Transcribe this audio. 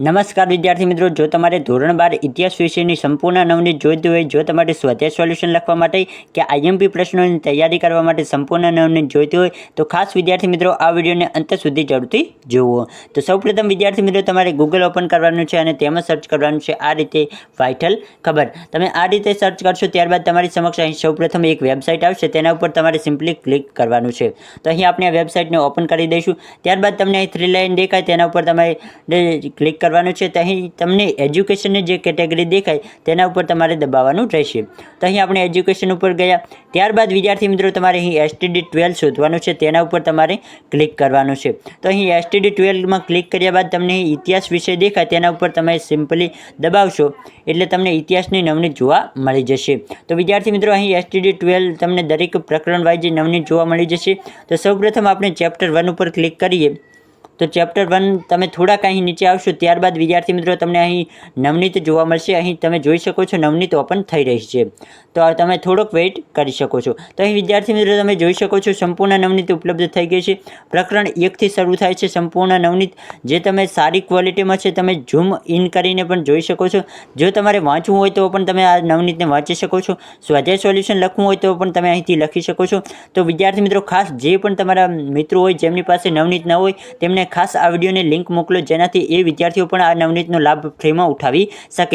નમસ્કાર વિદ્યાર્થી મિત્રો, જો તમારે ધોરણ બાર ઇતિહાસ વિષયની સંપૂર્ણ નવની જોઈતી હોય, જો તમારે સ્વાધ્યાય સોલ્યુશન લખવા માટે કે આઈએમપી પ્રશ્નોની તૈયારી કરવા માટે સંપૂર્ણ નવની જોઈતી હોય, તો ખાસ વિદ્યાર્થી મિત્રો, આ વિડીયોને અંત સુધી જરૂરથી જુઓ. તો સૌપ્રથમ વિદ્યાર્થી મિત્રો, તમારે ગૂગલ ઓપન કરવાનું છે અને તેમાં સર્ચ કરવાનું છે આ રીતે વાઇટલ ખબર. તમે આ રીતે સર્ચ કરશો ત્યારબાદ તમારી સમક્ષ અહીં સૌપ્રથમ એક વેબસાઇટ આવશે, તેના ઉપર તમારે સિમ્પલી ક્લિક કરવાનું છે. તો અહીં આપણે આ વેબસાઇટને ઓપન કરી દઈશું. ત્યારબાદ તમને અહીં થ્રી લાઇન દેખાય, તેના ઉપર તમારે ક્લિક કરવાનું છે, તો અહીં તમને એજ્યુકેશનની જે કેટેગરી દેખાય, તેના ઉપર તમારે દબાવવાનું રહેશે. તો અહીં આપણે એજ્યુકેશન ઉપર ગયા. ત્યારબાદ વિદ્યાર્થી મિત્રો, તમારે અહીં એસટીડી ટ્વેલ્વ શોધવાનું છે, તેના ઉપર તમારે ક્લિક કરવાનું છે. તો અહીં એસટીડી ટ્વેલ્વમાં ક્લિક કર્યા બાદ તમને ઇતિહાસ વિષય દેખાય, તેના ઉપર તમે સિમ્પલી દબાવશો, એટલે તમને ઇતિહાસની નવની જોવા મળી જશે. તો વિદ્યાર્થી મિત્રો, અહીં એસટીડી ટ્વેલ્વ તમને દરેક પ્રકરણ વાઇઝ નવની જોવા મળી જશે. તો સૌપ્રથમ આપણે ચેપ્ટર વન ઉપર ક્લિક કરીએ. તો ચેપ્ટર વન તમે થોડાક અહીં નીચે આવશો, ત્યારબાદ વિદ્યાર્થી મિત્રો તમને અહીં નવનીત જોવા મળશે. અહીં તમે જોઈ શકો છો નવનીત ઓપન થઈ રહી છે. તો તમે થોડોક વેઇટ કરી શકો છો. તો અહીં વિદ્યાર્થી મિત્રો તમે જોઈ શકો છો સંપૂર્ણ નવનીત ઉપલબ્ધ થઈ ગઈ છે. પ્રકરણ એકથી શરૂ થાય છે સંપૂર્ણ નવનીત. જે તમે સારી ક્વોલિટીમાં છે તમે ઝૂમ ઇન કરીને પણ જોઈ શકો છો. જો તમારે વાંચવું હોય તો પણ તમે આ નવનીતને વાંચી શકો છો. સ્વાધ્યાય સોલ્યુશન લખવું હોય તો પણ તમે અહીંથી લખી શકો છો. તો વિદ્યાર્થી મિત્રો ખાસ જે પણ તમારા મિત્રો હોય, જેમની પાસે નવનીત ન હોય, તેમને ખાસ આ વિડીયોની લિંક મોકલો જેનાથી એ વિદ્યાર્થીઓ પણ આ નવનીતનો લાભ ફ્રીમાં ઉઠાવી શકે.